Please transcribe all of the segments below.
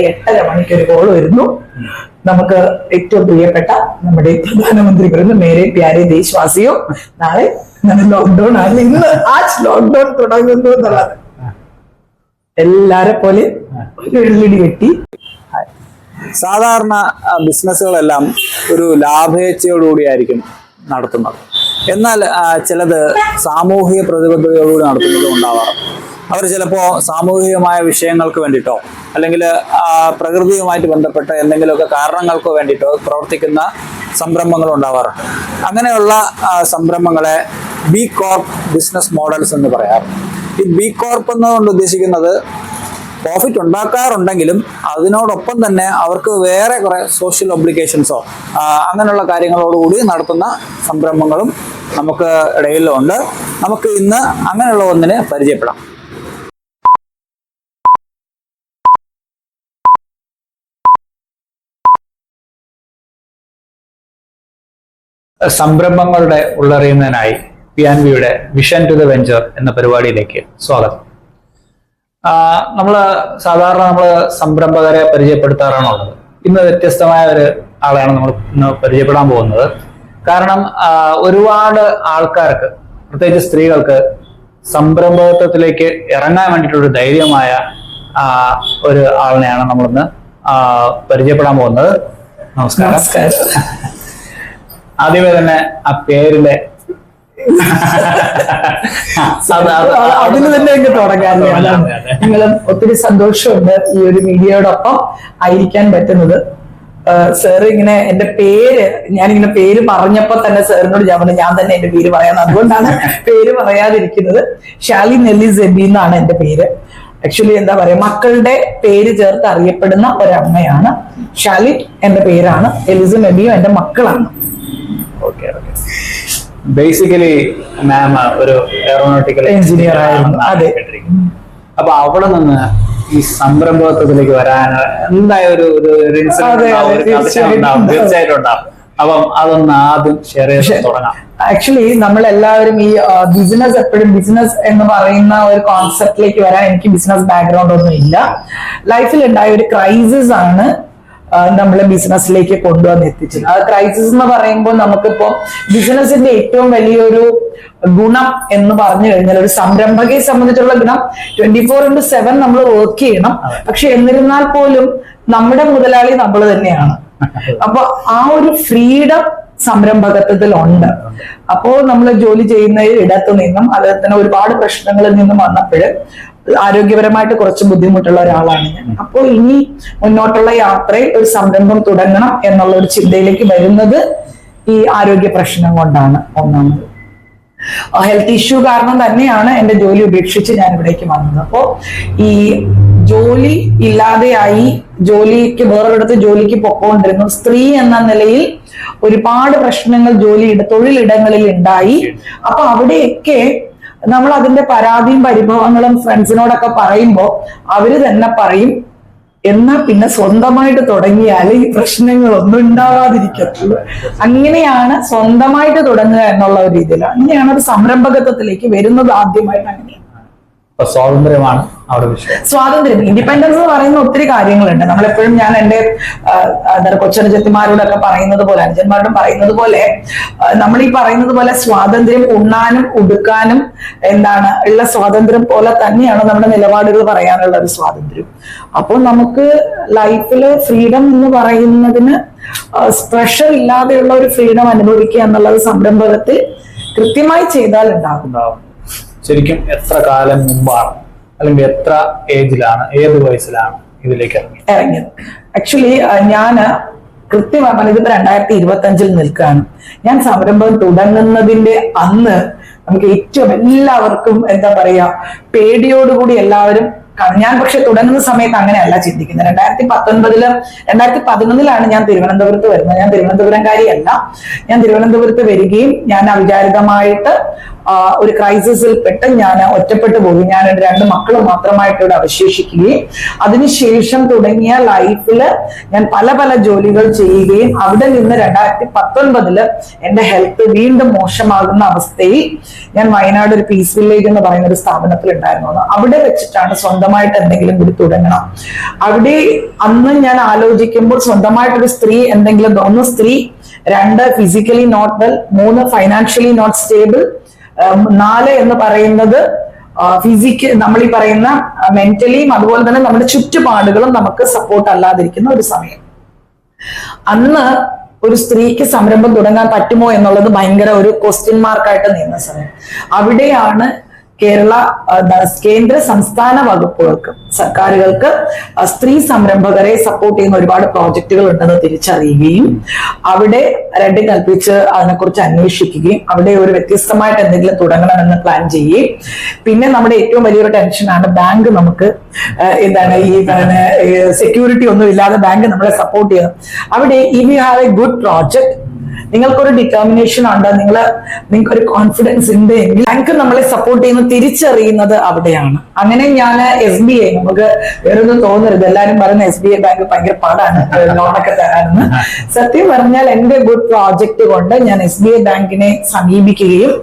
എട്ടര മണിക്ക് ഒരു കോൾ വരുന്നു. നമുക്ക് ഏറ്റവും പ്രിയപ്പെട്ട നമ്മുടെ പ്രധാനമന്ത്രി പറയുന്നു മേരെ പ്യാരെ ദേശവാസിയോ നാളെ ലോക്ക്ഡൌൺ ആണ്. ഇന്ന് ആ ലോക്ക്ഡൌൺ തുടങ്ങുന്നു എന്നുള്ളത്. എല്ലാരെ പോലെ ഒരു വെള്ളിടി വെട്ടി. സാധാരണ ബിസിനസ്സുകളെല്ലാം ഒരു ലാഭേച്ഛയോടുകൂടിയായിരിക്കും നടത്തുന്നത്. എന്നാൽ ചിലത് സാമൂഹിക പ്രതിബദ്ധതയോടുകൂടി നടത്തുന്നതും ഉണ്ടാവാറുണ്ട്. അവർ ചിലപ്പോൾ സാമൂഹികമായ വിഷയങ്ങൾക്ക് വേണ്ടിയിട്ടോ അല്ലെങ്കിൽ പ്രകൃതിയുമായിട്ട് ബന്ധപ്പെട്ട എന്തെങ്കിലുമൊക്കെ കാരണങ്ങൾക്കോ വേണ്ടിയിട്ടോ പ്രവർത്തിക്കുന്ന സംരംഭങ്ങൾ ഉണ്ടാവാറുണ്ട്. അങ്ങനെയുള്ള സംരംഭങ്ങളെ ബി കോർപ്പ് ബിസിനസ് മോഡൽസ് എന്ന് പറയാറുണ്ട്. ഈ ബി കോർപ്പ് എന്നതുകൊണ്ട് ഉദ്ദേശിക്കുന്നത് പ്രോഫിറ്റ് ഉണ്ടാക്കാറുണ്ടെങ്കിലും അതിനോടൊപ്പം തന്നെ അവർക്ക് വേറെ കുറെ സോഷ്യൽ ഒബ്ലിക്കേഷൻസോ അങ്ങനെയുള്ള കാര്യങ്ങളോടുകൂടി നടത്തുന്ന സംരംഭങ്ങളും നമുക്ക് ഇടയിലുണ്ട്. നമുക്ക് ഇന്ന് അങ്ങനെയുള്ള ഒന്നിനെ പരിചയപ്പെടാം. സംരംഭങ്ങളുടെ ഉള്ളറിയുന്നതിനായി പി ആൻ വിയുടെ വിഷൻ ടു ദ വെഞ്ചർ എന്ന പരിപാടിയിലേക്ക് സ്വാഗതം. നമ്മൾ സാധാരണ നമ്മൾ സംരംഭകരെ പരിചയപ്പെടുത്താറാണുള്ളത്. ഇന്ന് വ്യത്യസ്തമായ ഒരു ആളെയാണ് നമ്മൾ ഇന്ന് പരിചയപ്പെടാൻ പോകുന്നത്. കാരണം ഒരുപാട് ആൾക്കാർക്ക് പ്രത്യേകിച്ച് സ്ത്രീകൾക്ക് സംരംഭകത്വത്തിലേക്ക് ഇറങ്ങാൻ വേണ്ടിയിട്ടൊരു ധൈര്യമായ ഒരു ആളിനെയാണ് നമ്മളിന്ന് പരിചയപ്പെടാൻ പോകുന്നത്. നമസ്കാരം. ആദ്യമേ തന്നെ ആ പേരിലെ അത് അത് അതിന് തന്നെ അങ്ങ് തുടങ്ങാൻ നിങ്ങളും ഒത്തിരി സന്തോഷമുണ്ട് ഈ ഒരു മീഡിയയോടൊപ്പം ആയിരിക്കാൻ പറ്റുന്നത്. സാർ ഇങ്ങനെ എന്റെ പേര് ഞാനിങ്ങനെ പേര് പറഞ്ഞപ്പോ തന്നെ സാറിനോട് ഞാൻ പറഞ്ഞു ഞാൻ തന്നെ എന്റെ പേര് പറയാൻ അതുകൊണ്ടാണ് പേര് പറയാതിരിക്കുന്നത്. ഷാലി നെല്ലി സെബി എന്നാണ് എന്റെ പേര്. ആക്ച്വലി എന്താ പറയാ മക്കളുടെ പേര് ചേർത്ത് അറിയപ്പെടുന്ന ഒരമ്മയാണ് ഷാലി എന്റെ പേരാണ്. എലിസും എബിയും എന്റെ മക്കളാണ്. ഓക്കെ ഓക്കെ ബേസിക്കലി മാം ഒരു എയറോനോട്ടിക്കൽ എഞ്ചിനീയർ ആയിരുന്നു, അതെ. അപ്പൊ അവിടെ നിന്ന് ഈ സംരംഭത്വത്തിലേക്ക് വരാൻ എന്തായൊരു ഒരു ഒരു. തീർച്ചയായിട്ടും ഉണ്ടാവും. അപ്പം അതൊന്ന് ആദ്യം ഷെയർ ചെയ്ത് തുടങ്ങാം. ആക്ച്വലി നമ്മളെല്ലാവരും ഈ ബിസിനസ് എപ്പോഴും ബിസിനസ് എന്ന് പറയുന്ന ഒരു കോൺസെപ്റ്റിലേക്ക് വരാൻ എനിക്ക് ബിസിനസ് ബാക്ക്ഗ്രൗണ്ട് ഒന്നും ഇല്ല. ലൈഫിൽ ഉണ്ടായ ഒരു ക്രൈസിസ് ആണ് നമ്മളെ ബിസിനസ്സിലേക്ക് കൊണ്ടുവന്ന് എത്തിച്ചത്. ആ ക്രൈസിസ് എന്ന് പറയുമ്പോൾ നമുക്കിപ്പോ ബിസിനസിന്റെ ഏറ്റവും വലിയൊരു ഗുണം എന്ന് പറഞ്ഞു കഴിഞ്ഞാൽ ഒരു സംരംഭകയെ സംബന്ധിച്ചുള്ള ഗുണം ട്വന്റി ഫോർ ഇന്റു സെവൻ നമ്മൾ വർക്ക് ചെയ്യണം. പക്ഷെ എന്നിരുന്നാൽ പോലും നമ്മുടെ മുതലാളി നമ്മൾ തന്നെയാണ്. അപ്പൊ ആ ഒരു ഫ്രീഡം സംരംഭകത്വത്തിൽ ഉണ്ട് അപ്പോ നമ്മൾ ജോലി ചെയ്യുന്ന ഇടത്തു നിന്നും അതുപോലെ തന്നെ ഒരുപാട് പ്രശ്നങ്ങളിൽ നിന്നും വന്നപ്പോൾ ആരോഗ്യപരമായിട്ട് കുറച്ച് ബുദ്ധിമുട്ടുള്ള ഒരാളാണ് ഞാൻ. അപ്പോൾ ഇനി മുന്നോട്ടുള്ള യാത്രയിൽ ഒരു സംരംഭം തുടങ്ങണം എന്നുള്ള ഒരു ചിന്തയിലേക്ക് വരുന്നത് ഈ ആരോഗ്യ പ്രശ്നം കൊണ്ടാണ് ഒന്നാമത്. ഹെൽത്ത് ഇഷ്യൂ കാരണം തന്നെയാണ് എന്റെ ജോലി ഉപേക്ഷിച്ച് ഞാൻ ഇവിടേക്ക് വന്നത്. അപ്പോ ഈ ജോലി ഇല്ലാതെയായി ജോലിക്ക് വേറൊരിടത്ത് ജോലിക്ക് പൊക്കോണ്ടിരുന്നു. സ്ത്രീ എന്ന നിലയിൽ ഒരുപാട് പ്രശ്നങ്ങൾ ജോലി തൊഴിലിടങ്ങളിൽ ഉണ്ടായി. അപ്പൊ അവിടെയൊക്കെ നമ്മൾ അതിന്റെ പരാതിയും പരിഭവങ്ങളും ഫ്രണ്ട്സിനോടൊക്കെ പറയുമ്പോൾ അവർ തന്നെ പറയും എന്നാ പിന്നെ സ്വന്തമായിട്ട് തുടങ്ങിയാൽ ഈ പ്രശ്നങ്ങളൊന്നും ഉണ്ടാവാതിരിക്കത്തുള്ളൂ. അങ്ങനെയാണ് സ്വന്തമായിട്ട് തുടങ്ങുക എന്നുള്ള ഒരു രീതിയിൽ അങ്ങനെയാണ് ഒരു സംരംഭകത്വത്തിലേക്ക് വരുന്നത് ആദ്യമായിട്ട് അങ്ങനെയാണ് സ്വാതന്ത്ര്യമാണ് അവിടെ വിഷയം. സ്വാതന്ത്ര്യം ഇൻഡിപെൻഡൻസ് എന്ന് പറയുന്ന ഒത്തിരി കാര്യങ്ങളുണ്ട്. നമ്മളെപ്പോഴും ഞാൻ എന്റെ എന്താ എന്താണ് കൊച്ചനുജത്തിമാരോടൊക്കെ പറയുന്നത് പോലെ അനുജന്മാരോടും പറയുന്നത് പോലെ നമ്മൾ ഈ പറയുന്നത് പോലെ സ്വാതന്ത്ര്യം ഉണ്ണാനും ഉടുക്കാനും എന്താണ് ഉള്ള സ്വാതന്ത്ര്യം പോലെ തന്നെയാണ് നമ്മുടെ നിലപാടുകൾ പറയാനുള്ള ഒരു സ്വാതന്ത്ര്യം. അപ്പോൾ നമുക്ക് ലൈഫിൽ ഫ്രീഡം എന്ന് പറയുന്നതിന് പ്രഷർ ഇല്ലാതെയുള്ള ഒരു ഫ്രീഡം അനുഭവിക്കുക എന്നുള്ളത് സംരംഭകത്തിൽ കൃത്യമായി ചെയ്താൽ ഉണ്ടാകും. ഉണ്ടാവും ശരിക്കും എത്ര കാലം മുമ്പാണ്? അല്ലെങ്കിൽ എത്ര ഏജിലാണ്? ഏത് വയസ്സിലാണ് ഇതിലേക്ക് ഇറങ്ങി ഇറങ്ങിയത്. ആക്ച്വലി ഞാൻ കൃത്യമായി പറഞ്ഞത് ഇപ്പൊ രണ്ടായിരത്തി ഇരുപത്തി അഞ്ചിൽ നിൽക്കുകയാണ്. ഞാൻ സംരംഭം തുടങ്ങുന്നതിന്റെ അന്ന് നമുക്ക് ഏറ്റവും എല്ലാവർക്കും എന്താ പറയാ പേടിയോടുകൂടി എല്ലാവരും ഞാൻ പക്ഷെ തുടങ്ങുന്ന സമയത്ത് അങ്ങനെയല്ല ചിന്തിക്കുന്നത്. രണ്ടായിരത്തി പത്തൊൻപതിൽ രണ്ടായിരത്തി പതിനൊന്നിലാണ് ഞാൻ തിരുവനന്തപുരത്ത് വരുന്നത്. ഞാൻ തിരുവനന്തപുരംകാരിയല്ല. ഞാൻ തിരുവനന്തപുരത്ത് വരികയും ഞാൻ അവിചാരിതമായിട്ട് ഒരു ക്രൈസിസിൽ പെട്ട് ഞാൻ ഒറ്റപ്പെട്ടു പോകും. ഞാൻ എന്റെ രണ്ട് മക്കളും മാത്രമായിട്ട് ഇവിടെ അവശേഷിക്കുകയും അതിനുശേഷം തുടങ്ങിയ ലൈഫിൽ ഞാൻ പല പല ജോലികൾ ചെയ്യുകയും അവിടെ നിന്ന് രണ്ടായിരത്തി പത്തൊൻപതിൽ എന്റെ ഹെൽത്ത് വീണ്ടും മോശമാകുന്ന അവസ്ഥയിൽ ഞാൻ വയനാട് ഒരു പീസ് വില്ലേജ് എന്ന് പറയുന്ന ഒരു സ്ഥാപനത്തിൽ ഉണ്ടായിരുന്നു അവിടെ വെച്ചിട്ടാണ് സ്വന്തമായിട്ട് എന്തെങ്കിലും കൂടി തുടങ്ങണം. അവിടെ അന്ന് ഞാൻ ആലോചിക്കുമ്പോൾ സ്വന്തമായിട്ടൊരു സ്ത്രീ എന്തെങ്കിലും ഒന്ന് സ്ത്രീ രണ്ട് ഫിസിക്കലി നോട്ട് വെൽ മൂന്ന് ഫൈനാൻഷ്യലി നോട്ട് സ്റ്റേബിൾ നാല് എന്ന് പറയുന്നത് ഫിസിക്ക് നമ്മൾ ഈ പറയുന്ന മെന്റലിയും അതുപോലെ തന്നെ നമ്മുടെ ചുറ്റുപാടുകളും നമുക്ക് സപ്പോർട്ട് അല്ലാതിരിക്കുന്ന ഒരു സമയം. അന്ന് ഒരു സ്ത്രീക്ക് സംരംഭം തുടങ്ങാൻ പറ്റുമോ എന്നുള്ളത് ഭയങ്കര ഒരു ക്വസ്റ്റ്യൻ മാർക്കായിട്ട് നിന്ന സമയം. അവിടെയാണ് കേരള കേന്ദ്ര സംസ്ഥാന വകുപ്പുകൾക്ക് സർക്കാരുകൾക്ക് സ്ത്രീ സംരംഭകരെ സപ്പോർട്ട് ചെയ്യുന്ന ഒരുപാട് പ്രോജക്റ്റുകൾ ഉണ്ടെന്ന് തിരിച്ചറിയുകയും അവിടെ രണ്ടും കൽപ്പിച്ച് അതിനെക്കുറിച്ച് അന്വേഷിക്കുകയും അവിടെ ഒരു വ്യത്യസ്തമായിട്ട് എന്തെങ്കിലും തുടങ്ങണമെന്ന് പ്ലാൻ ചെയ്യുകയും. പിന്നെ നമ്മുടെ ഏറ്റവും വലിയൊരു ടെൻഷനാണ് ബാങ്ക് നമുക്ക് എന്താണ് ഈ സെക്യൂരിറ്റി ഒന്നും ഇല്ലാതെ ബാങ്ക് നമ്മളെ സപ്പോർട്ട് ചെയ്യണം. അവിടെ if you have a good project നിങ്ങൾക്കൊരു ഡിറ്റർമിനേഷൻ ഉണ്ട് നിങ്ങൾ നിങ്ങൾക്ക് ഒരു കോൺഫിഡൻസ് ഉണ്ട് എങ്കിൽ ബാങ്ക് നമ്മളെ സപ്പോർട്ട് ചെയ്യുന്ന തിരിച്ചറിയുന്നത് അവിടെയാണ്. അങ്ങനെ ഞാൻ എസ് ബി ഐ നമുക്ക് വേറൊന്നും തോന്നരുത്. എല്ലാരും പറയുന്ന എസ് ബി ഐ ബാങ്ക് ഭയങ്കര പാടാണ് ലോണൊക്കെ തരാനെന്ന്. സത്യം പറഞ്ഞാൽ എന്റെ ഗുഡ് പ്രോജക്റ്റ് കൊണ്ട് ഞാൻ എസ് ബി ഐ ബാങ്കിനെ സമീപിക്കുകയും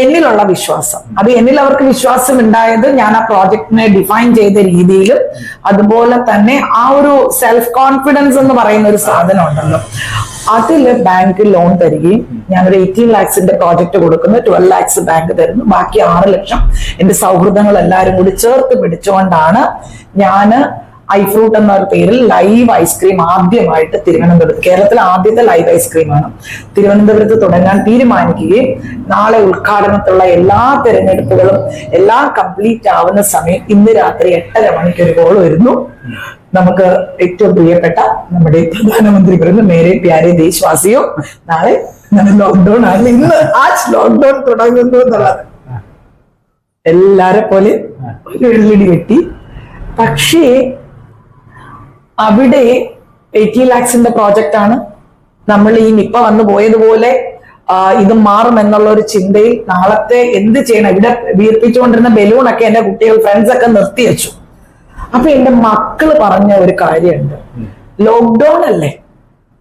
എന്നിലുള്ള വിശ്വാസം. അത് എന്നിൽ അവർക്ക് വിശ്വാസം ഉണ്ടായത് ഞാൻ ആ പ്രോജക്റ്റിനെ ഡിഫൈൻ ചെയ്ത രീതിയിലും അതുപോലെ തന്നെ ആ ഒരു സെൽഫ് കോൺഫിഡൻസ് എന്ന് പറയുന്ന ഒരു സാധനം ഉണ്ടല്ലോ. അതിൽ ബാങ്ക് ലോൺ തരികയും ഞാൻ ഒരു എയ്റ്റീൻ ലാക്സിന്റെ പ്രോജക്റ്റ് കൊടുക്കുന്നു. ട്വൽവ് ലാക്സ് ബാങ്ക് തരുന്നു. ബാക്കി ആറ് ലക്ഷം എന്റെ സൗഹൃദങ്ങൾ എല്ലാവരും കൂടി ചേർത്ത് പിടിച്ചുകൊണ്ടാണ് ഞാൻ ഐഫ്രൂട്ട് എന്ന പേരിൽ ലൈവ് ഐസ്ക്രീം ആദ്യമായിട്ട് തിരുവനന്തപുരത്ത് കേരളത്തിലെ ആദ്യത്തെ ലൈവ് ഐസ്ക്രീമാണ് തിരുവനന്തപുരത്ത് തുടങ്ങാൻ തീരുമാനിക്കുകയും നാളെ ഉദ്ഘാടനത്തിലുള്ള എല്ലാ തിരഞ്ഞെടുപ്പുകളും എല്ലാം കംപ്ലീറ്റ് ആവുന്ന സമയം ഇന്ന് രാത്രി എട്ടര മണിക്ക് ഒരു കോൾ വരുന്നു. നമുക്ക് ഏറ്റവും പ്രിയപ്പെട്ട നമ്മുടെ പ്രധാനമന്ത്രി പറയുന്നു മേരെ പ്യാരെ ദേശവാസിയോ നാളെ ലോക്ക്ഡൌൺ ആണ്. ഇന്ന് ആ ലോക്ക്ഡൌൺ തുടങ്ങുന്നു എന്നുള്ളത്. എല്ലാരെ പോലെ ഒരു വെള്ളിടി വെട്ടി. പക്ഷേ അവിടെ എയ്റ്റി ലാക്സിന്റെ പ്രോജക്റ്റ് ആണ്. നമ്മൾ ഈ നിപ്പ വന്നു പോയതുപോലെ ഇത് മാറും എന്നുള്ള ഒരു ചിന്തയിൽ നാളത്തെ എന്ത് ചെയ്യണം? ഇവിടെ വീർപ്പിച്ചുകൊണ്ടിരുന്ന ബലൂണൊക്കെ എന്റെ കുട്ടികൾ ഫ്രണ്ട്സ് ഒക്കെ നിർത്തി വെച്ചു അപ്പൊ എന്റെ മക്കൾ പറഞ്ഞ ഒരു കാര്യമുണ്ട്. ലോക്ക്ഡൌൺ അല്ലേ?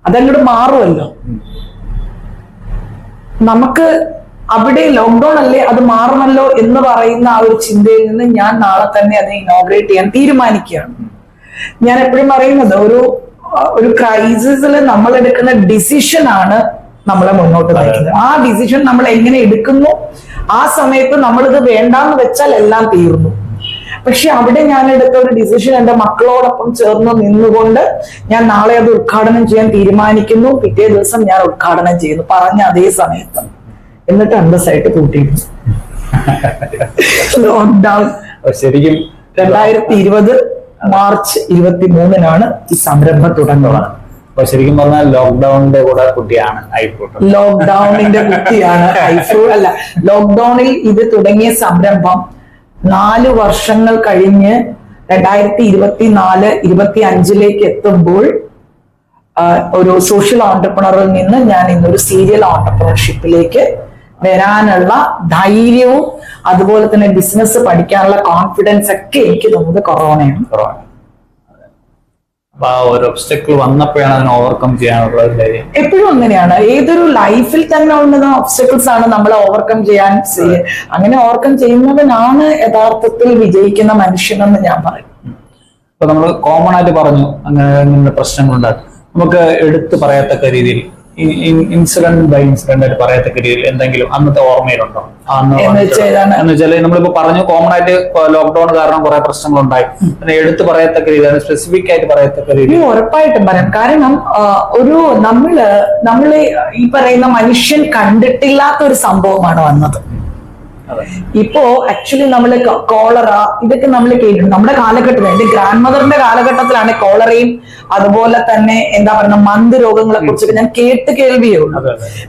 അതങ്ങോട്ട് മാറുമല്ലോ. നമുക്ക് അവിടെ ലോക്ക്ഡൌൺ അല്ലേ അത് മാറുമല്ലോ എന്ന് പറയുന്ന ആ ഒരു ചിന്തയിൽ നിന്ന് ഞാൻ നാളെ തന്നെ അത് ഇനോഗ്രേറ്റ് ചെയ്യാൻ തീരുമാനിക്കുകയാണ്. ഞാൻ എപ്പോഴും പറയുന്നത് ഒരു ഒരു ക്രൈസിസിൽ നമ്മൾ എടുക്കുന്ന ഡിസിഷൻ ആണ് നമ്മളെ മുന്നോട്ട് നയിക്കുന്നത്. ആ ഡിസിഷൻ നമ്മൾ എങ്ങനെ എടുക്കുന്നു? ആ സമയത്ത് നമ്മളിത് വേണ്ടാന്ന് വെച്ചാൽ എല്ലാം തീർന്നു. പക്ഷെ അവിടെ ഞാൻ എടുത്ത ഒരു ഡിസിഷൻ എന്റെ മക്കളോടൊപ്പം ചേർന്ന് നിന്നുകൊണ്ട് ഞാൻ നാളെ അത് ഉദ്ഘാടനം ചെയ്യാൻ തീരുമാനിക്കുന്നു. പിറ്റേ ദിവസം ഞാൻ ഉദ്ഘാടനം ചെയ്യുന്നു. പറഞ്ഞ അതേ സമയത്ത്. എന്നിട്ട് അന്തസ്സായിട്ട് കൂട്ടിയിരുന്നു ലോക്ക്ഡൗൺ ശരിക്കും രണ്ടായിരത്തി ഇരുപത് മാർച്ച് ഇരുപത്തി മൂന്നിനാണ് ഈ സംരംഭം തുടങ്ങുന്നത്. അപ്പൊ ശരിക്കും പറഞ്ഞാൽ ലോക്ക്ഡൌണിന്റെ കൂടെ കുട്ടിയാണ് ഐഫ്രൂട്ട് ലോക്ക്ഡൌണിന്റെ കുട്ടിയാണ് ഐഫ്രൂട്ട് അല്ല ലോക്ക്ഡൌണിൽ ഇത് തുടങ്ങിയ സംരംഭം നാല് വർഷങ്ങൾ കഴിഞ്ഞ് രണ്ടായിരത്തി ഇരുപത്തിനാല് ഇരുപത്തി അഞ്ചിലേക്ക് എത്തുമ്പോൾ ഒരു സോഷ്യൽ ഓണ്ടർപ്രണറിൽ നിന്ന് ഞാൻ ഇന്നൊരു സീരിയൽ ഓണ്ടർപ്രണർഷിപ്പിലേക്ക് വരാനുള്ള ധൈര്യവും അതുപോലെ തന്നെ ബിസിനസ് പഠിക്കാനുള്ള കോൺഫിഡൻസ് ഒക്കെ എനിക്ക് തോന്നുന്നത് കൊറോണയാണ് അപ്പൊ ആ ഒരു ഒബ്സ്റ്റക്കിൾ വന്നപ്പോഴാണ് അതിനെ ഓവർകം ചെയ്യാനുള്ള ഒരു ധൈര്യം. എപ്പോഴും അങ്ങനെയാണ്. ഏതൊരു ലൈഫിൽ തന്നെ ഉള്ള ഒബ്സ്റ്റക്കിൾസ് ആണ് നമ്മൾ ഓവർകം ചെയ്യാൻ ചെയ്യ- അങ്ങനെ ഓവർകം ചെയ്യുന്നവനാണ് യഥാർത്ഥത്തിൽ വിജയിക്കുന്ന മനുഷ്യനെന്ന് ഞാൻ പറയും. ഇപ്പൊ നമ്മൾ കോമൺ ആയിട്ട് പറഞ്ഞു അങ്ങനെ ഇങ്ങനെ പ്രശ്നങ്ങളുണ്ട് നമുക്ക് എടുത്തു പറയത്തക്ക രീതിയിൽ ഇൻസിഡന്റ് ബൈ ഇൻസിഡന്റ് ആയിട്ട് പറയത്തക്ക രീതിയിൽ എന്തെങ്കിലും അന്നത്തെ ഓർമ്മയിലുണ്ടോ? എന്ന് വെച്ചാൽ നമ്മളിപ്പോ പറഞ്ഞു കോമൺ ആയിട്ട് ലോക്ക്ഡൌൺ കാരണം കുറെ പ്രശ്നങ്ങളുണ്ടായി. പിന്നെ എടുത്തു പറയത്തക്ക രീതിയിൽ സ്പെസിഫിക് ആയിട്ട് പറയത്തക്ക രീതിയിൽ ഉറപ്പായിട്ടും പറയാം. കാരണം ഒരു നമ്മൾ നമ്മൾ ഈ പറയുന്ന മനുഷ്യൻ കണ്ടിട്ടില്ലാത്ത ഒരു സംഭവമാണ് വന്നത്. ഇപ്പോ ആക്ച്വലി നമ്മൾ കോളറ ഇതൊക്കെ നമ്മൾ കേട്ടിട്ടുണ്ട് നമ്മുടെ കാലഘട്ടത്തിൽ എന്റെ ഗ്രാൻഡ് മദറിന്റെ കാലഘട്ടത്തിലാണ് കോളറയും അതുപോലെ തന്നെ എന്താ പറയുക മന്ത് രോഗങ്ങളെ കുറിച്ചൊക്കെ ഞാൻ കേട്ട് കേൾവിയേ ഉള്ളൂ.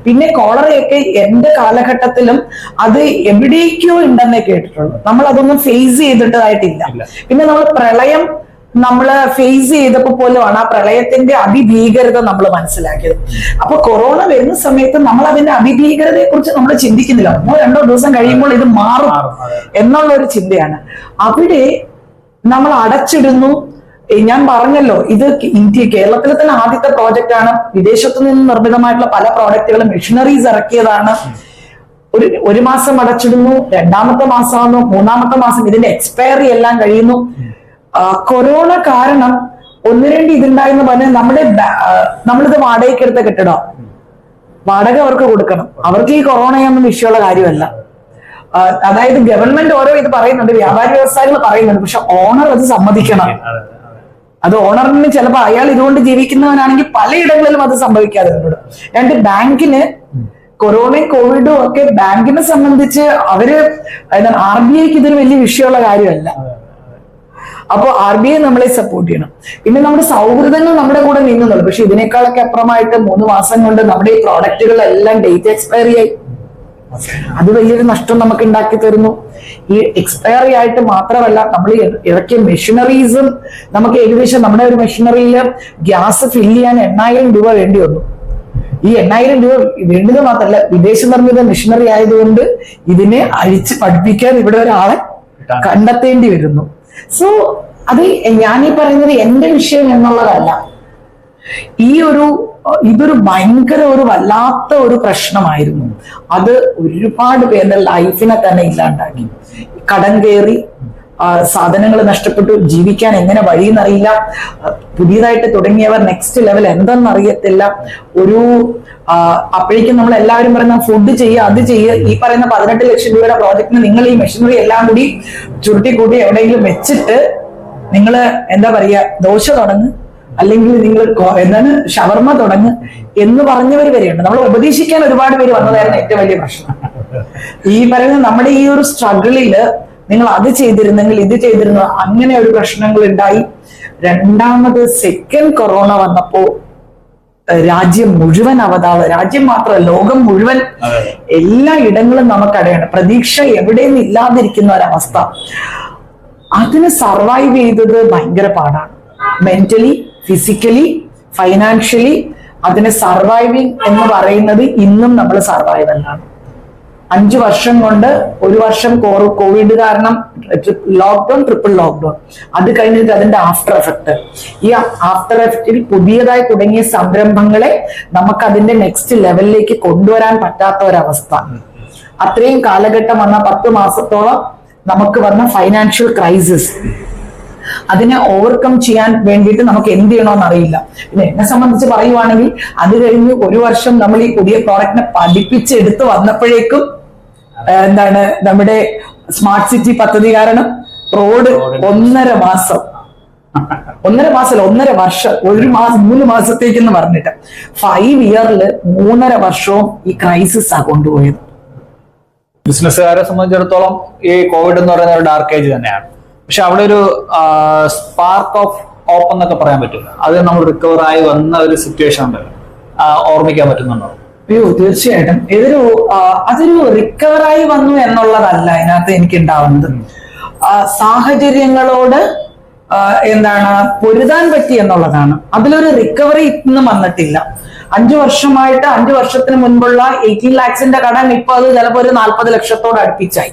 പിന്നെ കോളറയൊക്കെ എന്റെ കാലഘട്ടത്തിലും അത് എവിടേക്കോ ഉണ്ടെന്നേ കേട്ടിട്ടുള്ളൂ. നമ്മൾ അതൊന്നും ഫേസ് ചെയ്തിട്ടതായിട്ടില്ല പിന്നെ നമ്മൾ പ്രളയം നമ്മൾ ഫേസ് ചെയ്തപ്പോ പോലുമാണ് ആ പ്രളയത്തിന്റെ അതിഭീകരത നമ്മൾ മനസ്സിലാക്കിയത്. അപ്പൊ കൊറോണ വരുന്ന സമയത്ത് നമ്മൾ അതിന്റെ അതിഭീകരതയെ കുറിച്ച് നമ്മൾ ചിന്തിക്കുന്നില്ല. ഒന്നോ രണ്ടോ ദിവസം കഴിയുമ്പോൾ ഇത് മാറും എന്നുള്ള ഒരു ചിന്തയാണ്. അവിടെ നമ്മൾ അടച്ചിടുന്നു. ഞാൻ പറഞ്ഞല്ലോ ഇത് ഇന്ത്യ കേരളത്തിലെ തന്നെ ആദ്യത്തെ പ്രോജക്റ്റ് ആണ്. വിദേശത്തു നിന്ന് നിർമ്മിതമായിട്ടുള്ള പല പ്രോഡക്റ്റുകളും മെഷീനറീസ് ഇറക്കിയതാണ്. ഒരു ഒരു മാസം അടച്ചിടുന്നു രണ്ടാമത്തെ മാസമാകുന്നു മൂന്നാമത്തെ മാസം ഇതിന്റെ എക്സ്പയറി എല്ലാം കഴിയുന്നു. കൊറോണ കാരണം ഒന്ന് രണ്ട് ഇതുണ്ടായെന്ന് പറഞ്ഞാൽ നമ്മുടെ നമ്മളിത് വാടകയ്ക്ക് എടുത്ത കെട്ടിടം. വാടക അവർക്ക് കൊടുക്കണം. അവർക്ക് ഈ കൊറോണയൊന്നും വിഷയമുള്ള കാര്യമല്ല. അതായത് ഗവൺമെന്റ് ഓരോ ഇത് പറയുന്നുണ്ട് വ്യാപാരി വ്യവസായികൾ പറയുന്നുണ്ട് പക്ഷെ ഓണർ അത് സമ്മതിക്കണം. അതെ, ഓണറിന് ചിലപ്പോൾ അയാൾ ഇതുകൊണ്ട് ജീവിക്കുന്നവനാണെങ്കിൽ പലയിടങ്ങളിലും അത് സംഭവിക്കാതെ രണ്ട് ബാങ്കിന് കൊറോണയും കോവിഡും ഒക്കെ ബാങ്കിനെ സംബന്ധിച്ച് അവർ ആർ ബി ഐക്ക് ഇതൊരു വലിയ വിഷയമുള്ള കാര്യമല്ല. അപ്പോൾ ആർ ബി ഐ നമ്മളെ സപ്പോർട്ട് ചെയ്യണം. പിന്നെ നമ്മുടെ സൗഹൃദങ്ങൾ നമ്മുടെ കൂടെ നീങ്ങുന്നുള്ളൂ. പക്ഷെ ഇതിനേക്കാളൊക്കെ അപ്പുറമായിട്ട് മൂന്ന് മാസം കൊണ്ട് നമ്മുടെ ഈ പ്രോഡക്റ്റുകളെല്ലാം ഡേറ്റ് എക്സ്പയറി ആയി. അത് വലിയൊരു നഷ്ടം നമുക്ക് ഉണ്ടാക്കി തരുന്നു. ഈ എക്സ്പയറി ആയിട്ട് മാത്രമല്ല നമ്മൾ ഇറക്കിയ മെഷീനറീസും നമുക്ക് ഏകദേശം നമ്മുടെ ഒരു മെഷീനറിയിൽ ഗ്യാസ് ഫില്ല് ചെയ്യാൻ എണ്ണായിരം രൂപ വേണ്ടി വന്നു. ഈ എണ്ണായിരം രൂപ വേണ്ടത് മാത്രമല്ല വിദേശ നിർമ്മിത മെഷീനറി ആയതുകൊണ്ട് ഇതിനെ അഴിച്ച് പഠിപ്പിക്കാൻ ഇവിടെ ഒരാളെ കണ്ടെത്തേണ്ടി വരുന്നു. സോ അത് ഞാൻ ഈ പറയുന്നത് എന്റെ വിഷയം എന്നുള്ളതല്ല. ഈ ഒരു ഇതൊരു ഭയങ്കര ഒരു വല്ലാത്ത ഒരു പ്രശ്നമായിരുന്നു. അത് ഒരുപാട് പേരുടെ ലൈഫിനെ തന്നെ ഇല്ലാണ്ടാക്കി. കടം കയറി സാധനങ്ങൾ നഷ്ടപ്പെട്ടു. ജീവിക്കാൻ എങ്ങനെ വഴിയെന്നറിയില്ല. പുതിയതായിട്ട് തുടങ്ങിയവർ നെക്സ്റ്റ് ലെവൽ എന്തെന്നറിയത്തില്ല. ഒരു അപ്പോഴേക്കും നമ്മൾ എല്ലാവരും പറയുന്ന ഫുഡ് ചെയ്യുക അത് ചെയ്യുക ഈ പറയുന്ന പതിനെട്ട് ലക്ഷം രൂപയുടെ പ്രോജക്റ്റിന് നിങ്ങൾ ഈ മെഷീനറി എല്ലാം കൂടി ചുരുട്ടി കൂട്ടി എവിടെയെങ്കിലും വെച്ചിട്ട് നിങ്ങൾ എന്താ പറയുക ദോശ തുടങ്ങ്. അല്ലെങ്കിൽ നിങ്ങൾ എന്താണ് ഷവർമ തുടങ്ങ് എന്ന് പറഞ്ഞവർ വരെയുണ്ട്. നമ്മൾ ഉപദേശിക്കാൻ ഒരുപാട് പേര് വന്നതായിരുന്നു ഏറ്റവും വലിയ പ്രശ്നം. ഈ പറയുന്ന നമ്മുടെ ഈ ഒരു സ്ട്രഗിളിൽ നിങ്ങൾ അത് ചെയ്തിരുന്നെങ്കിൽ ഇത് ചെയ്തിരുന്നു. അങ്ങനെ ഒരു പ്രശ്നങ്ങൾ ഉണ്ടായി രണ്ടാമത് സെക്കൻഡ് കൊറോണ വന്നപ്പോ രാജ്യം മുഴുവൻ അവതാള രാജ്യം മാത്രമല്ല ലോകം മുഴുവൻ എല്ലാ ഇടങ്ങളും നമുക്കടയാണ് പ്രതീക്ഷ എവിടെയും ഇല്ലാതിരിക്കുന്ന ഒരവസ്ഥ. അതിന് സർവൈവ് ചെയ്തത് ഭയങ്കര പാടാണ്. മെന്റലി ഫിസിക്കലി ഫൈനാൻഷ്യലി അതിന് സർവൈവിങ് എന്ന് പറയുന്നത് ഇന്നും നമ്മൾ സർവൈവലാണ് അഞ്ചു വർഷം കൊണ്ട് ഒരു വർഷം കോവിഡ് കാരണം ലോക്ക്ഡൌൺ ട്രിപ്പിൾ ലോക്ക്ഡൌൺ അത് കഴിഞ്ഞിട്ട് അതിന്റെ ആഫ്റ്റർ എഫക്ട് ഈ ആഫ്റ്റർ എഫക്റ്റിൽ പുതിയതായി തുടങ്ങിയ സംരംഭങ്ങളെ നമുക്ക് അതിന്റെ നെക്സ്റ്റ് ലെവലിലേക്ക് കൊണ്ടുവരാൻ പറ്റാത്ത ഒരവസ്ഥ. അത്രയും കാലഘട്ടം വന്ന പത്ത് മാസത്തോളം നമുക്ക് വന്ന ഫൈനാൻഷ്യൽ ക്രൈസിസ് അതിനെ ഓവർകം ചെയ്യാൻ വേണ്ടിയിട്ട് നമുക്ക് എന്ത് ചെയ്യണമെന്ന് അറിയില്ല. പിന്നെ എന്നെ സംബന്ധിച്ച് പറയുവാണെങ്കിൽ അത് കഴിഞ്ഞ് ഒരു വർഷം നമ്മൾ ഈ പുതിയ പ്രോഡക്റ്റിനെ പഠിപ്പിച്ചെടുത്ത് വന്നപ്പോഴേക്കും എന്താണ് നമ്മുടെ സ്മാർട്ട് സിറ്റി പദ്ധതി കാരണം റോഡ് ഒന്നര മാസം. ഒന്നര മാസം ഒന്നര വർഷം. ഒരു മാസം മൂന്ന് മാസത്തേക്കെന്ന് പറഞ്ഞിട്ട്. ഫൈവ് ഇയറിൽ മൂന്നര വർഷവും ഈ ക്രൈസിസ് ആ കൊണ്ടുപോയത്. ബിസിനസ്സുകാരെ സംബന്ധിച്ചിടത്തോളം ഈ കോവിഡ് എന്ന് പറയുന്ന ഒരു ഡാർക്ക് ഏജ് തന്നെയാണ്. പക്ഷെ അവിടെ ഒരു സ്പാർക്ക് ഓഫ് ഓപ്പൺ എന്നൊക്കെ പറയാൻ പറ്റും. അത് നമ്മൾ റിക്കവർ ആയി വന്ന ഒരു സിറ്റുവേഷൻ ഉണ്ടല്ലോ. ഓർമ്മിക്കാൻ പറ്റുന്നുണ്ടോ? അയ്യോ തീർച്ചയായിട്ടും. ഇതൊരു അതൊരു റിക്കവറായി വന്നു എന്നുള്ളതല്ല അതിനകത്ത് എനിക്ക് ഉണ്ടാവുന്നത് സാഹചര്യങ്ങളോട് എന്താണ് പൊരുതാൻ പറ്റി എന്നുള്ളതാണ്. അതിലൊരു റിക്കവറി ഇന്നും വന്നിട്ടില്ല. അഞ്ചു വർഷമായിട്ട് അഞ്ചു വർഷത്തിന് മുൻപുള്ള എയ്റ്റീൻ ലാക്സിന്റെ കടം ഇപ്പൊ അത് ചിലപ്പോ ഒരു നാൽപ്പത് ലക്ഷത്തോട് അടുപ്പിച്ചായി.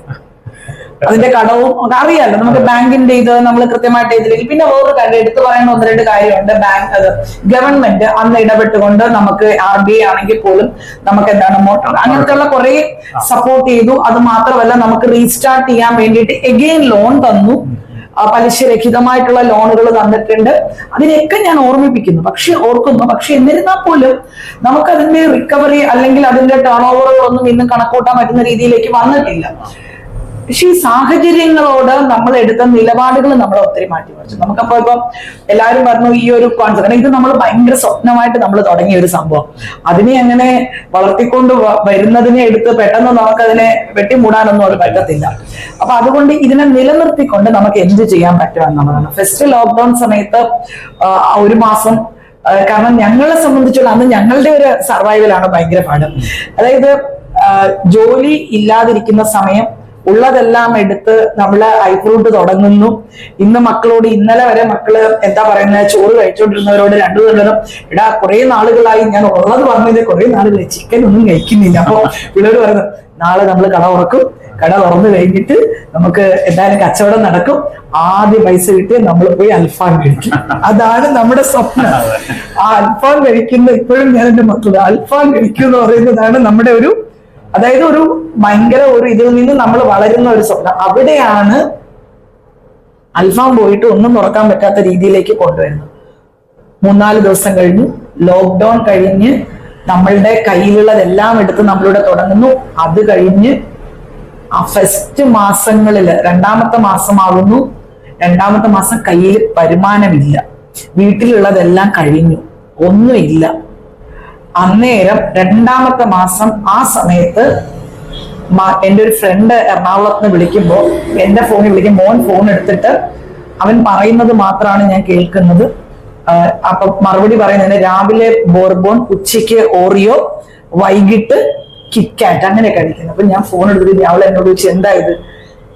അതിന്റെ കടവും ഒക്കെ അറിയാലോ. നമുക്ക് ബാങ്കിന്റെ ഇത് നമ്മൾ കൃത്യമായിട്ട് ഇതിലേക്ക് പിന്നെ വേറൊരു കാര്യം എടുത്തു പറയേണ്ട ഒന്ന് രണ്ട് കാര്യമുണ്ട്. ബാങ്ക് അത് ഗവൺമെന്റ് അന്ന് ഇടപെട്ടുകൊണ്ട് നമുക്ക് ആർ ബി ഐ ആണെങ്കിൽ പോലും നമുക്ക് എന്താണ് മോട്ടോർ അങ്ങനത്തെയുള്ള കുറെ സപ്പോർട്ട് ചെയ്തു. അത് മാത്രമല്ല നമുക്ക് റീസ്റ്റാർട്ട് ചെയ്യാൻ വേണ്ടിയിട്ട് എഗെയിൻ ലോൺ തന്നു. പലിശരഹിതമായിട്ടുള്ള ലോണുകൾ തന്നിട്ടുണ്ട്. അതിനെയൊക്കെ ഞാൻ ഓർമ്മിപ്പിക്കുന്നു. പക്ഷെ ഓർക്കുന്നു. പക്ഷെ എന്നിരുന്നാൽ പോലും നമുക്ക് അതിന്റെ റിക്കവറി അല്ലെങ്കിൽ അതിന്റെ ടേൺ ഓവറുകളൊന്നും ഇന്നും കണക്കൂട്ടാൻ പറ്റുന്ന രീതിയിലേക്ക് വന്നിട്ടില്ല. പക്ഷെ ഈ സാഹചര്യങ്ങളോട് നമ്മൾ എടുത്ത നിലപാടുകൾ നമ്മൾ ഒത്തിരി മാറ്റി മറിച്ചു. നമുക്കപ്പോ ഇപ്പം എല്ലാവരും പറഞ്ഞു ഈ ഒരു കോൺസെപ്റ്റ് ഇത് നമ്മൾ ഭയങ്കര സ്വപ്നമായിട്ട് നമ്മൾ തുടങ്ങിയ ഒരു സംഭവം. അതിനെ അങ്ങനെ വളർത്തിക്കൊണ്ട് വരുന്നതിനെ എടുത്ത് പെട്ടെന്ന് നമുക്കതിനെ വെട്ടിമൂടാനൊന്നും അത് പറ്റത്തില്ല. അപ്പൊ അതുകൊണ്ട് ഇതിനെ നിലനിർത്തിക്കൊണ്ട് നമുക്ക് എന്ത് ചെയ്യാൻ പറ്റുക എന്നുള്ളതാണ്. ഫസ്റ്റ് ലോക്ക്ഡൌൺ സമയത്ത് ഒരു മാസം കാരണം ഞങ്ങളെ സംബന്ധിച്ചുള്ള അന്ന് ഞങ്ങളുടെ ഒരു സർവൈവലാണ് ഭയങ്കര പാട്. അതായത് ജോലി ഇല്ലാതിരിക്കുന്ന സമയം ഉള്ളതെല്ലാം എടുത്ത് നമ്മൾ ഐഫ്രൂട്ട് തുടങ്ങുന്നു. ഇന്ന് മക്കളോട് ഇന്നലെ വരെ മക്കൾ എന്താ പറയുന്നത് ചോറ് കഴിച്ചോണ്ടിരുന്നവരോട് രണ്ടു പേരും എടാ കുറെ നാളുകളായി ഞാൻ ഉള്ളത് പറഞ്ഞത് കുറെ നാളുകളായി ചിക്കൻ ഒന്നും കഴിക്കുന്നില്ല. അപ്പൊ പിള്ളേര് പറയുന്നു നാളെ നമ്മൾ കട ഉറക്കും കട തുറന്നു കഴിഞ്ഞിട്ട് നമുക്ക് എന്തായാലും കച്ചവടം നടക്കും. ആദ്യ പൈസ കിട്ടി നമ്മൾ പോയി അൽഫാം കഴിക്കും. അതാണ് നമ്മുടെ സ്വപ്നം. ആ അൽഫാം കഴിക്കുന്ന ഇപ്പോഴും ഞാൻ എന്റെ മക്കൾ അൽഫാം കഴിക്കും എന്ന് പറയുന്നതാണ് നമ്മുടെ ഒരു അതായത് ഒരു ഭയങ്കര ഒരു ഇതിൽ നിന്ന് നമ്മൾ വളരുന്ന ഒരു സ്വപ്നം. അവിടെയാണ് അൽഫാം പോയിട്ട് ഒന്നും തുറക്കാൻ പറ്റാത്ത രീതിയിലേക്ക് കൊണ്ടുവരുന്നത്. മൂന്നാൽ ദിവസം കഴിഞ്ഞ് ലോക്ക്ഡൌൺ കഴിഞ്ഞ് നമ്മളുടെ കയ്യിലുള്ളതെല്ലാം എടുത്ത് നമ്മളിവിടെ തുടങ്ങുന്നു. അത് കഴിഞ്ഞ് ആ ഫസ്റ്റ് മാസങ്ങളിൽ രണ്ടാമത്തെ മാസമാകുന്നു രണ്ടാമത്തെ മാസം കയ്യിൽ വരുമാനമില്ല. വീട്ടിലുള്ളതെല്ലാം കഴിഞ്ഞു. ഒന്നുമില്ല. അന്നേരം രണ്ടാമത്തെ മാസം ആ സമയത്ത് എന്റെ ഒരു ഫ്രണ്ട് എറണാകുളത്ത് നിന്ന് വിളിക്കുമ്പോൾ എന്റെ ഫോണിൽ വിളിക്കും മോൻ ഫോൺ എടുത്തിട്ട് അവൻ പറയുന്നത് മാത്രമാണ് ഞാൻ കേൾക്കുന്നത്. അപ്പൊ മറുപടി പറയുന്നത് രാവിലെ ബോർബോൺ ഉച്ചയ്ക്ക് ഓറിയോ വൈകിട്ട് കിക്കാറ്റ് അങ്ങനെ കഴിക്കുന്നത്. അപ്പൊ ഞാൻ ഫോൺ എടുത്തിട്ട് അവൾ എന്നോട് ചോദിച്ചു എന്താ ഇത്?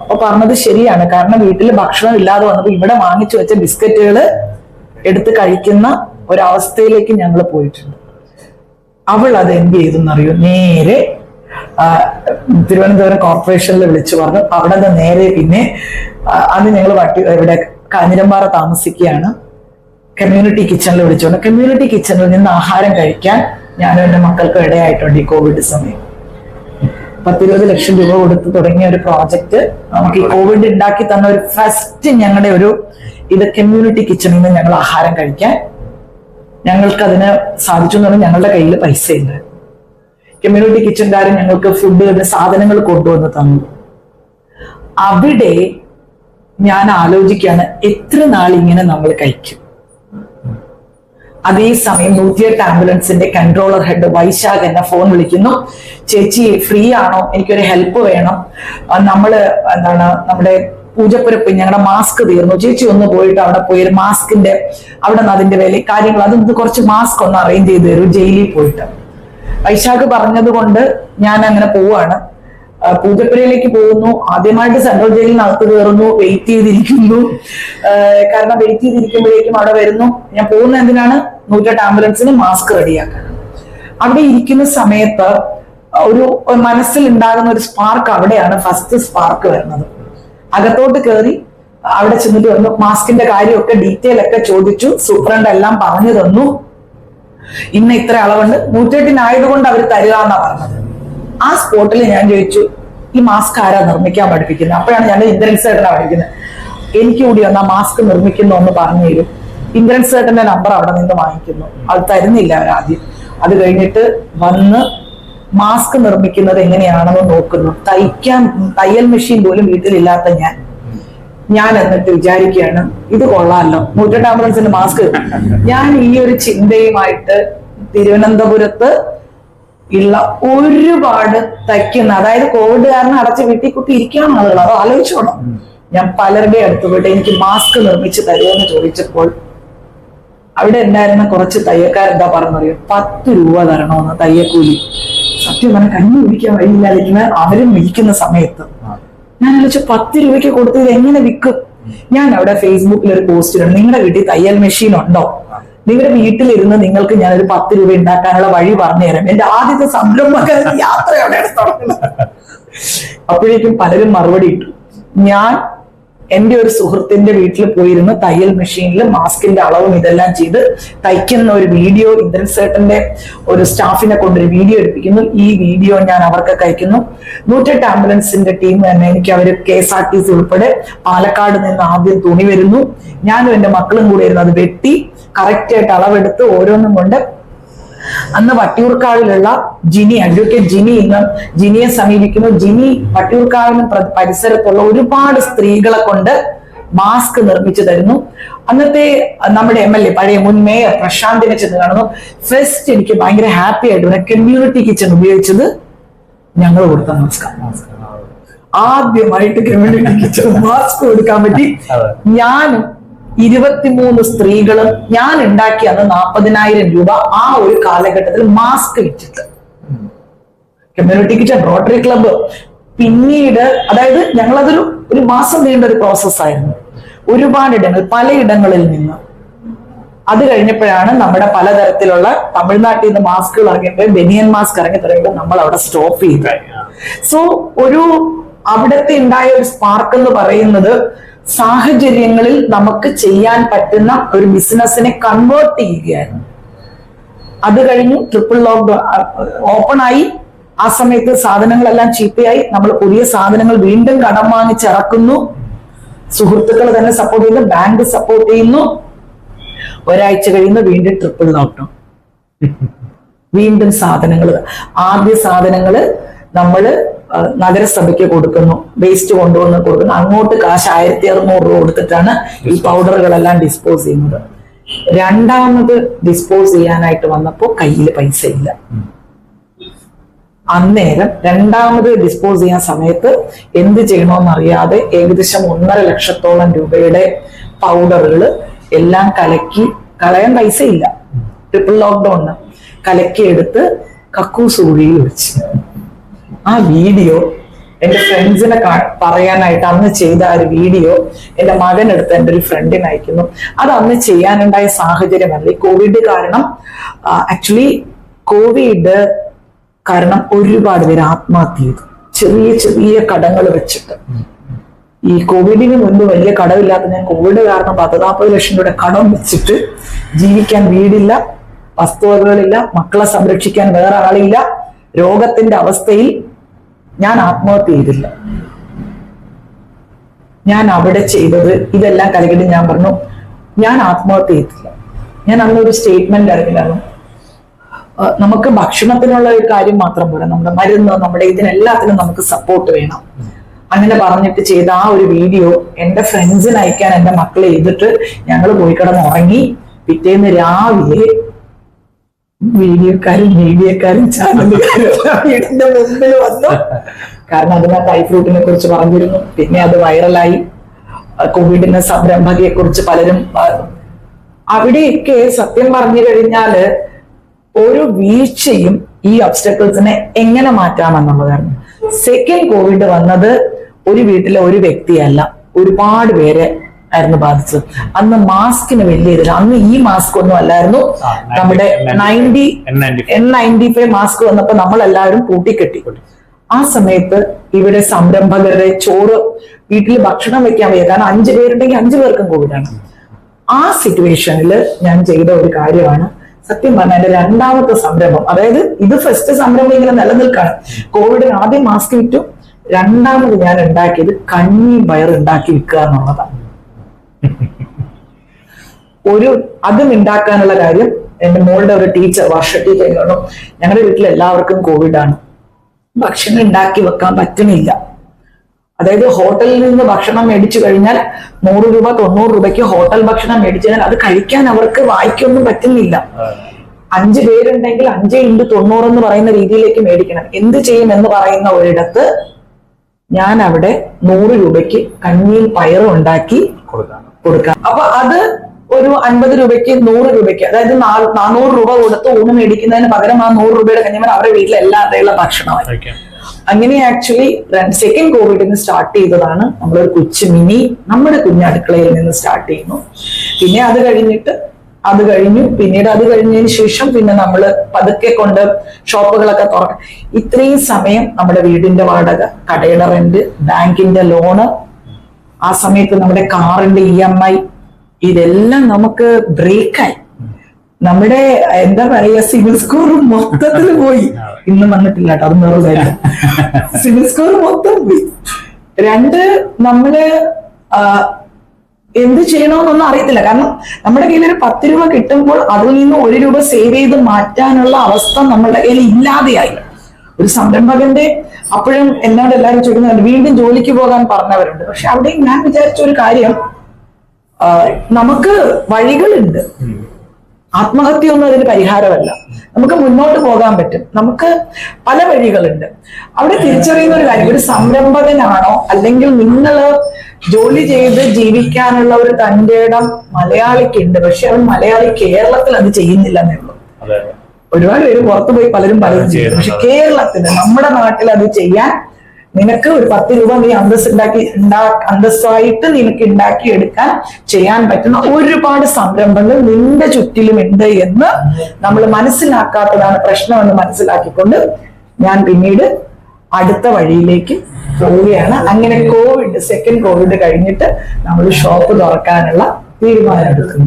അപ്പൊ പറഞ്ഞത് ശരിയാണ് കാരണം വീട്ടിൽ ഭക്ഷണം ഇല്ലാതെ വന്നപ്പോൾ ഇവിടെ വാങ്ങിച്ചു വെച്ച ബിസ്ക്കറ്റുകൾ എടുത്ത് കഴിക്കുന്ന ഒരവസ്ഥയിലേക്ക് ഞങ്ങൾ പോയിട്ടുണ്ട്. അവൾ അത് എന്ത് ചെയ്തെന്നറിയോ നേരെ തിരുവനന്തപുരം കോർപ്പറേഷനിൽ വിളിച്ചു പറഞ്ഞു. അവിടെ നിന്ന് നേരെ പിന്നെ അന്ന് ഞങ്ങൾ വട്ടി ഇവിടെ കാഞ്ഞിരമ്പാറ താമസിക്കുകയാണ്. കമ്മ്യൂണിറ്റി കിച്ചണിൽ വിളിച്ചുകൊണ്ട് കമ്മ്യൂണിറ്റി കിച്ചണിൽ നിന്ന് ആഹാരം കഴിക്കാൻ ഞാനും എന്റെ മക്കൾക്കും ഇടയായിട്ടുണ്ട് ഈ കോവിഡ് സമയം. പത്തിരുപത് ലക്ഷം രൂപ കൊടുത്ത് തുടങ്ങിയ ഒരു പ്രോജക്റ്റ് നമുക്ക് ഈ കോവിഡ് ഉണ്ടാക്കി തന്ന ഒരു ഫസ്റ്റ് ഞങ്ങളുടെ ഒരു ഇത് കമ്മ്യൂണിറ്റി കിച്ചണിൽ നിന്ന് ഞങ്ങൾ ആഹാരം കഴിക്കാൻ ഞങ്ങൾക്ക് അതിന് സാധിച്ചു എന്ന് പറഞ്ഞാൽ ഞങ്ങളുടെ കയ്യിൽ പൈസ ഉണ്ട് കമ്മ്യൂണിറ്റി കിച്ചൺകാരൻ ഞങ്ങൾക്ക് ഫുഡ് സാധനങ്ങൾ കൊണ്ടുവന്ന് തന്നു. അവിടെ ഞാൻ ആലോചിക്കുകയാണ് എത്ര നാൾ ഇങ്ങനെ നമ്മൾ കഴിക്കും. അതേസമയം നൂറ്റിയെട്ട് ആംബുലൻസിന്റെ കൺട്രോളർ ഹെഡ് വൈശാഖ് എന്നെ ഫോൺ വിളിക്കുന്നു. ചേച്ചി ഫ്രീ ആണോ? എനിക്കൊരു ഹെൽപ്പ് വേണം. നമ്മൾ എന്താണ് നമ്മുടെ പൂജപ്പുരപ്പ് ഞങ്ങളുടെ മാസ്ക് തീർന്നു. ചേച്ചി ഒന്ന് പോയിട്ട് അവിടെ പോയി ഒരു മാസ്കിന്റെ അവിടെ നിന്ന് അതിന്റെ വില കാര്യങ്ങൾ അത് കുറച്ച് മാസ്ക് ഒന്ന് അറേഞ്ച് ചെയ്ത് തരും ജയിലിൽ പോയിട്ട്. വൈശാഖ് പറഞ്ഞത് കൊണ്ട് ഞാൻ അങ്ങനെ പോവാണ് പൂജപ്പുരയിലേക്ക് പോകുന്നു. ആദ്യമായിട്ട് സെൻട്രൽ ജയിലിനകത്ത് കയറുന്നു. വെയിറ്റ് ചെയ്തിരിക്കുന്നു. കാരണം വെയിറ്റ് ചെയ്തിരിക്കുമ്പോഴേക്കും അവിടെ വരുന്നു. ഞാൻ പോകുന്ന എന്തിനാണ്? നൂറ്റെട്ട് ആംബുലൻസിന് മാസ്ക് റെഡിയാക്കാൻ. അവിടെ ഇരിക്കുന്ന സമയത്ത് ഒരു മനസ്സിൽ ഉണ്ടാകുന്ന ഒരു സ്പാർക്ക് അവിടെയാണ് ഫസ്റ്റ് സ്പാർക്ക് വരുന്നത്. അകത്തോട്ട് കയറി അവിടെ ചെന്നിട്ട് വന്നു. മാസ്കിന്റെ കാര്യമൊക്കെ ഡീറ്റെയിൽ ഒക്കെ ചോദിച്ചു. സൂപ്രണ്ട് എല്ലാം പറഞ്ഞു തന്നു. ഇന്ന് ഇത്ര അളവുണ്ട്. നൂറ്റെട്ടിനായതുകൊണ്ട് അവർ തരിക എന്നാ പറഞ്ഞത്. ആ സ്പോട്ടിൽ ഞാൻ ചോദിച്ചു ഈ മാസ്ക് ആരാ നിർമ്മിക്കാൻ പഠിപ്പിക്കുന്നത്? അപ്പോഴാണ് ഞാൻ ഇന്ദ്രൻ സേട്ടനെ പഠിക്കുന്നത്. എനിക്ക് കൂടി വന്ന മാസ്ക് നിർമ്മിക്കുന്നു എന്ന് പറഞ്ഞു തരും. ഇന്ദ്രൻ സേട്ടന്റെ നമ്പർ അവിടെ നിന്ന് വാങ്ങിക്കുന്നു. അത് തരുന്നില്ല അവർ ആദ്യം അത് കഴിഞ്ഞിട്ട് വന്ന് മാസ്ക് നിർമ്മിക്കുന്നത് എങ്ങനെയാണെന്ന് നോക്കുന്നു. തയ്ക്കാൻ തയ്യൽ മെഷീൻ പോലും വീട്ടിലില്ലാത്ത ഞാൻ. ഞാൻ എന്നിട്ട് വിചാരിക്കുകയാണ് ഇത് കൊള്ളാമല്ലോ നൂറ്റെട്ട് ആംബുലൻസിന്റെ മാസ്ക് ഞാൻ ഈ ഒരു ചിന്തയുമായിട്ട് തിരുവനന്തപുരത്ത് ഉള്ള ഒരുപാട് തയ്ക്കുന്ന അതായത് കോവിഡ് കാരണം അടച്ച് വീട്ടിൽ കുട്ടി ഇരിക്കാൻ ആളുകൾ അത് ആലോചിച്ചോണം ഞാൻ പലരുടെ അടുത്ത് പോയിട്ട് എനിക്ക് മാസ്ക് നിർമ്മിച്ച് തരുമെന്ന് ചോദിച്ചപ്പോൾ അവിടെ ഉണ്ടായിരുന്ന കുറച്ച് തയ്യക്കാരെന്താ പറഞ്ഞറിയോ? പത്ത് രൂപ തരണമെന്ന് തയ്യക്കൂലി സത്യം പറഞ്ഞ കഞ്ഞി കുടിക്കാൻ വഴിയില്ലാതിരിക്കുന്ന അവരും വിളിക്കുന്ന സമയത്ത് ഞാൻ ആലോചിച്ചു പത്ത് രൂപയ്ക്ക് കൊടുത്ത് ഇത് എങ്ങനെ വിൽക്കും? ഞാൻ അവിടെ ഫേസ്ബുക്കിൽ ഒരു പോസ്റ്റ് ഇടും. നിങ്ങളുടെ വീട്ടിൽ തയ്യൽ മെഷീൻ ഉണ്ടോ? നിങ്ങളുടെ വീട്ടിലിരുന്ന് നിങ്ങൾക്ക് ഞാൻ ഒരു പത്ത് രൂപ ഉണ്ടാക്കാനുള്ള വഴി പറഞ്ഞു തരാം. എന്റെ ആദ്യത്തെ സംരംഭക യാത്ര അവിടെയാണ് തുടങ്ങുന്നത്. അപ്പോഴേക്കും പലരും മറുപടി ഇട്ടു. ഞാൻ എന്റെ ഒരു സുഹൃത്തിന്റെ വീട്ടിൽ പോയിരുന്ന്. തയ്യൽ മെഷീനിൽ മാസ്കിന്റെ അളവും ഇതെല്ലാം ചെയ്ത് തയ്ക്കുന്ന ഒരു വീഡിയോ ഇന്ദ്രൻ സേട്ടന്റെ ഒരു സ്റ്റാഫിനെ കൊണ്ടൊരു വീഡിയോ എടുപ്പിക്കുന്നു. ഈ വീഡിയോ ഞാൻ അവർക്ക് അയക്കുന്നു. നൂറ്റെട്ട് ആംബുലൻസിന്റെ ടീം തന്നെ എനിക്ക് അവർ K S R T C ഉൾപ്പെടെ പാലക്കാട് നിന്ന് ആദ്യം തുണി വരുന്നു. ഞാനും എന്റെ മക്കളും കൂടെ ഇരുന്ന് അത് വെട്ടി കറക്റ്റ് ആയിട്ട് അളവെടുത്ത് ഓരോന്നും കൊണ്ട് അന്ന് വട്ടിയൂർക്കാവിലുള്ള ജിനി അഡ്വക്കേറ്റ് ജിനി ഇന്ന് ജിനിയെ സമീപിക്കുന്നു. ജിനി വട്ടിയൂർക്കാവിനും പ്ര- പരിസരത്തുള്ള ഒരുപാട് സ്ത്രീകളെ കൊണ്ട് മാസ്ക് നിർമ്മിച്ചു തരുന്നു. അന്നത്തെ നമ്മുടെ എം എൽ എ പഴയ മുൻ മേയർ പ്രശാന്തിനെ ചെന്ന് കാണുന്നു. ഫസ്റ്റ് എനിക്ക് ഭയങ്കര ഹാപ്പി ആയിട്ട് കമ്മ്യൂണിറ്റി കിച്ചൺ ഉപയോഗിച്ചത് ഞങ്ങൾ കൊടുത്ത നമസ്കാരം ആദ്യമായിട്ട് കമ്മ്യൂണിറ്റി കിച്ചൺ മാസ്ക് കൊടുക്കാൻ പറ്റി. ഞാനും ഇരുപത്തിമൂന്ന് സ്ത്രീകൾ ഞാൻ ഉണ്ടാക്കിയ അന്ന് നാൽപ്പതിനായിരം രൂപ ആ ഒരു കാലഘട്ടത്തിൽ മാസ്ക് വിറ്റിട്ട് കമ്മ്യൂണിറ്റി കിച്ചൺ റോട്ടറി ക്ലബ്ബ്. പിന്നീട് അതായത് ഞങ്ങളതൊരു ഒരു മാസം നീണ്ട ഒരു പ്രോസസ്സായിരുന്നു ഒരുപാട് ഇടങ്ങൾ പലയിടങ്ങളിൽ നിന്ന്. അത് കഴിഞ്ഞപ്പോഴാണ് നമ്മുടെ പലതരത്തിലുള്ള തമിഴ്നാട്ടിൽ നിന്ന് മാസ്കുകൾ ഇറങ്ങിയപ്പോൾ ബെനിയൻ മാസ്ക് ഇറങ്ങി തുടങ്ങിയപ്പോൾ നമ്മൾ അവിടെ സ്റ്റോപ്പ് ചെയ്തു സോ ഒരു അവിടുത്തെ ഉണ്ടായ ഒരു സ്പാർക്ക് എന്ന് പറയുന്നത് സാഹചര്യങ്ങളിൽ നമുക്ക് ചെയ്യാൻ പറ്റുന്ന ഒരു ബിസിനസ്സിനെ കൺവേർട്ട് ചെയ്യുകയായിരുന്നു. അത് കഴിഞ്ഞു ട്രിപ്പിൾ ലോക്ക്ഡൌൺ ഓപ്പൺ ആയി. ആ സമയത്ത് സാധനങ്ങളെല്ലാം ചീപ്പയായി നമ്മൾ പുതിയ സാധനങ്ങൾ വീണ്ടും കടം വാങ്ങിച്ചിറക്കുന്നു സുഹൃത്തുക്കൾ തന്നെ സപ്പോർട്ട് ചെയ്യുന്നു ബാങ്ക് സപ്പോർട്ട് ചെയ്യുന്നു. ഒരാഴ്ച കഴിയുന്നു വീണ്ടും ട്രിപ്പിൾ ലോക്ക്ഡൌൺ വീണ്ടും സാധനങ്ങൾ ആദ്യ സാധനങ്ങൾ നമ്മൾ നഗരസഭയ്ക്ക് കൊടുക്കുന്നു വേസ്റ്റ് കൊണ്ടുവന്ന് കൊടുക്കുന്നു. അങ്ങോട്ട് കാശ് ആയിരത്തി അറുന്നൂറ് രൂപ കൊടുത്തിട്ടാണ് ഈ പൗഡറുകളെല്ലാം ഡിസ്പോസ് ചെയ്യുന്നത്. രണ്ടാമത് ഡിസ്പോസ് ചെയ്യാനായിട്ട് വന്നപ്പോൾ കയ്യിൽ പൈസ ഇല്ല. അന്നേരം രണ്ടാമത് ഡിസ്പോസ് ചെയ്യാൻ സമയത്ത് എന്ത് ചെയ്യണമെന്ന് അറിയാതെ ഏകദേശം ഒന്നര ലക്ഷത്തോളം രൂപയുടെ പൗഡറുകൾ എല്ലാം കലക്കി കളയാൻ പൈസ ഇല്ല. ട്രിപ്പിൾ ലോക്ക്ഡൌണിന് കലക്കിയെടുത്ത് കക്കൂസ് കുഴിയിൽ വെച്ച്. ആ വീഡിയോ എന്റെ ഫ്രണ്ട്സിനെ പറയാനായിട്ട് അന്ന് ചെയ്ത ആ ഒരു വീഡിയോ എന്റെ മകൻ എടുത്ത് എന്റെ ഒരു ഫ്രണ്ടിന് അയക്കുന്നു. അത് അന്ന് ചെയ്യാനുണ്ടായ സാഹചര്യമല്ല. ഈ കോവിഡ് കാരണം ആക്ച്വലി കോവിഡ് കാരണം ഒരുപാട് പേര് ആത്മഹത്യ ചെയ്തു. ചെറിയ ചെറിയ കടങ്ങൾ വെച്ചിട്ട്. ഈ കോവിഡിന് മുൻപ് വലിയ കടമില്ലാത്ത ഞാൻ കോവിഡ് കാരണം പത്ത് നാൽപ്പത് ലക്ഷം രൂപയുടെ കടം വെച്ചിട്ട് ജീവിക്കാൻ വീടില്ല വസ്തുവകകളില്ല മക്കളെ സംരക്ഷിക്കാൻ വേറെ ആളില്ല. രോഗത്തിന്റെ അവസ്ഥയിൽ ഞാൻ ആത്മഹത്യ ചെയ്തില്ല. ഞാൻ അവിടെ ചെയ്തത് ഇതെല്ലാം കലകിട്ട് ഞാൻ പറഞ്ഞു. ഞാൻ ആത്മഹത്യ ചെയ്തില്ല ഞാൻ ഒരു സ്റ്റേറ്റ്മെന്റ് ഇറങ്ങിയിരുന്നു നമുക്ക് ഭക്ഷണത്തിനുള്ള ഒരു കാര്യം മാത്രം പോരാ. നമ്മുടെ മരുന്ന് നമ്മുടെ ഇതിനെല്ലാത്തിനും നമുക്ക് സപ്പോർട്ട് വേണം. അങ്ങനെ പറഞ്ഞിട്ട് ചെയ്ത ആ ഒരു വീഡിയോ എന്റെ ഫ്രണ്ട്സിന് അയക്കാൻ എന്റെ മക്കളെ ചെയ്തിട്ട് ഞങ്ങൾ പോയി കിടന്ന് ഉറങ്ങി പിറ്റേന്ന് രാവിലെ വീഡിയോക്കാരും മീഡിയക്കാരും വീടിന്റെ മുമ്പിൽ വന്നു. കാരണം അതിനകത്ത് ഐ ഫ്രൂട്ടിനെ കുറിച്ച് പറഞ്ഞിരുന്നു. പിന്നെ അത് വൈറലായി കോവിഡിന്റെ സംരംഭകയെ കുറിച്ച് പലരും അവിടെയൊക്കെ സത്യം പറഞ്ഞു കഴിഞ്ഞാൽ ഒരു വീഴ്ചയും ഈ ഒബ്സ്റ്റക്കിൾസിനെ എങ്ങനെ മാറ്റാമെന്നുള്ളതായിരുന്നു സെക്കൻഡ് കോവിഡ് വന്നത് ഒരു വീട്ടിലെ ഒരു വ്യക്തിയല്ല. ഒരുപാട് പേരെ ആയിരുന്നു ബാധിച്ചത്. അന്ന് മാസ്കിന് വലിയ ഇതില്ല അന്ന് ഈ മാസ്ക് ഒന്നും അല്ലായിരുന്നു. നമ്മുടെ ninety N95. N ninety five mask വന്നപ്പോ നമ്മൾ എല്ലാവരും കൂട്ടിക്കെട്ടി ആ സമയത്ത് ഇവിടെ സംരംഭകരുടെ ചോറ് വീട്ടിൽ ഭക്ഷണം വെക്കാൻ വയ്യ. കാരണം അഞ്ചു പേരുണ്ടെങ്കിൽ അഞ്ചു പേർക്കും കോവിഡാണ്. ആ സിറ്റുവേഷനിൽ ഞാൻ ചെയ്ത ഒരു കാര്യമാണ്. സത്യം പറഞ്ഞാൽ എന്റെ രണ്ടാമത്തെ സംരംഭം. അതായത് ഇത് ഫസ്റ്റ് സംരംഭം ഇങ്ങനെ നിലനിൽക്കാണ്. കോവിഡിന് ആദ്യം മാസ്ക് വിറ്റു രണ്ടാമത് ഞാൻ ഉണ്ടാക്കിയത് കഞ്ഞി പയർ ഉണ്ടാക്കി വിൽക്കുക എന്നുള്ളതാണ്. ഒരു അതും ഉണ്ടാക്കാനുള്ള കാര്യം എന്റെ മോളുടെ ഒരു ടീച്ചർ വർഷ ടീച്ചർ പറഞ്ഞു ഞങ്ങളുടെ വീട്ടിൽ എല്ലാവർക്കും കോവിഡ് ആണ്. ഭക്ഷണം ഉണ്ടാക്കി വെക്കാൻ പറ്റുന്നില്ല. അതായത് ഹോട്ടലിൽ നിന്ന് ഭക്ഷണം മേടിച്ചു കഴിഞ്ഞാൽ നൂറ് രൂപ തൊണ്ണൂറ് രൂപയ്ക്ക് ഹോട്ടൽ ഭക്ഷണം മേടിച്ചു കഴിഞ്ഞാൽ അത് കഴിക്കാൻ അവർക്ക് വായിക്കൊന്നും പറ്റുന്നില്ല. അഞ്ച് പേരുണ്ടെങ്കിൽ അഞ്ച് ഇന്റു തൊണ്ണൂറ് എന്ന് പറയുന്ന രീതിയിലേക്ക് മേടിക്കണം. എന്ത് ചെയ്യും എന്ന് പറയുന്ന ഒരിടത്ത് ഞാൻ അവിടെ നൂറ് രൂപയ്ക്ക് കഞ്ഞിയിൽ പയറും ഉണ്ടാക്കി കൊടുക്കാം. കൊടുക്കാം. അപ്പൊ അത് ഒരു അൻപത് രൂപയ്ക്ക് നൂറ് രൂപയ്ക്ക് അതായത് നാനൂറ് രൂപ കൊടുത്ത് ഊണ് മേടിക്കുന്നതിന് പകരം ആ നൂറ് രൂപയുടെ കഞ്ഞിമൻ അവരുടെ വീട്ടിൽ എല്ലാതെയുള്ള ഭക്ഷണമായി. അങ്ങനെ ആക്ച്വലി സെക്കൻഡ് കോവിഡിന് സ്റ്റാർട്ട് ചെയ്തതാണ് നമ്മളൊരു കൊച്ചു മിനി നമ്മുടെ കുഞ്ഞു അടുക്കളയിൽ നിന്ന് സ്റ്റാർട്ട് ചെയ്യുന്നു. പിന്നെ അത് കഴിഞ്ഞിട്ട് അത് കഴിഞ്ഞു. പിന്നീട് അത് കഴിഞ്ഞതിന് ശേഷം പിന്നെ നമ്മൾ പതുക്കെ കൊണ്ട് ഷോപ്പുകളൊക്കെ തുറക്കും ഇത്രയും സമയം നമ്മുടെ വീടിന്റെ വാടക കടയുടെ റെന്റ് ബാങ്കിന്റെ ലോണ് ആ സമയത്ത് നമ്മുടെ കാറിന്റെ ഇ എം ഐ ഇതെല്ലാം നമുക്ക് ബ്രേക്കായി. നമ്മുടെ എന്താ പറയാ സിവിൽ സ്കോർ മൊത്തത്തിൽ പോയി. ഇന്നും വന്നിട്ടില്ല കേട്ടോ അത് വേറെ സിവിൽ സ്കോർ മൊത്തം പോയി. രണ്ട് നമ്മൾ എന്ത് ചെയ്യണമെന്നൊന്നും അറിയത്തില്ല. കാരണം നമ്മുടെ കയ്യിൽ ഒരു പത്ത് രൂപ കിട്ടുമ്പോൾ അതിൽ നിന്ന് ഒരു രൂപ സേവ് ചെയ്ത് മാറ്റാനുള്ള അവസ്ഥ നമ്മുടെ കയ്യിൽ ഇല്ലാതെയായി. ഒരു സംരംഭകന്റെ അപ്പോഴും എന്നോട് എല്ലാവരും ചോദിക്കുന്നുണ്ട് വീണ്ടും ജോലിക്ക് പോകാൻ പറഞ്ഞവരുണ്ട്. പക്ഷെ അവിടെയും ഞാൻ വിചാരിച്ച ഒരു കാര്യം നമുക്ക് വഴികളുണ്ട്. ആത്മഹത്യ ഒന്നും അതിന് പരിഹാരമല്ല. നമുക്ക് മുന്നോട്ട് പോകാൻ പറ്റും. നമുക്ക് പല വഴികളുണ്ട്. അവിടെ തിരിച്ചറിയുന്ന ഒരു കാര്യം ഒരു സംരംഭകനാണോ അല്ലെങ്കിൽ നിങ്ങൾ ജോലി ചെയ്ത് ജീവിക്കാനുള്ള ഒരു തന്റെ ഇടം മലയാളിക്ക് ഉണ്ട് പക്ഷെ അവൻ മലയാളി കേരളത്തിൽ അത് ചെയ്യുന്നില്ല എന്നേ ഉള്ളൂ അതെ. ഒരുപാട് പേര് പുറത്തു പോയി പലരും പലരും ചെയ്യുന്നു പക്ഷെ കേരളത്തിന് നമ്മുടെ നാട്ടിൽ അത് ചെയ്യാൻ നിനക്ക് ഒരു പത്ത് രൂപ നീ അന്തസ് ഉണ്ടാക്കി ഉണ്ടാ അന്തസ്സായിട്ട് നിനക്ക് ഉണ്ടാക്കി എടുക്കാൻ ചെയ്യാൻ പറ്റുന്ന ഒരുപാട് സംരംഭങ്ങൾ നിന്റെ ചുറ്റിലും ഉണ്ട് എന്ന് നമ്മൾ മനസ്സിലാക്കാത്തതാണ് പ്രശ്നമെന്ന് മനസ്സിലാക്കിക്കൊണ്ട് ഞാൻ പിന്നീട് അടുത്ത വഴിയിലേക്ക് പോവുകയാണ്. അങ്ങനെ കോവിഡ് സെക്കൻഡ് കോവിഡ് കഴിഞ്ഞിട്ട് നമ്മൾ ഷോപ്പ് തുറക്കാനുള്ള തീരുമാനം എടുക്കുന്നു.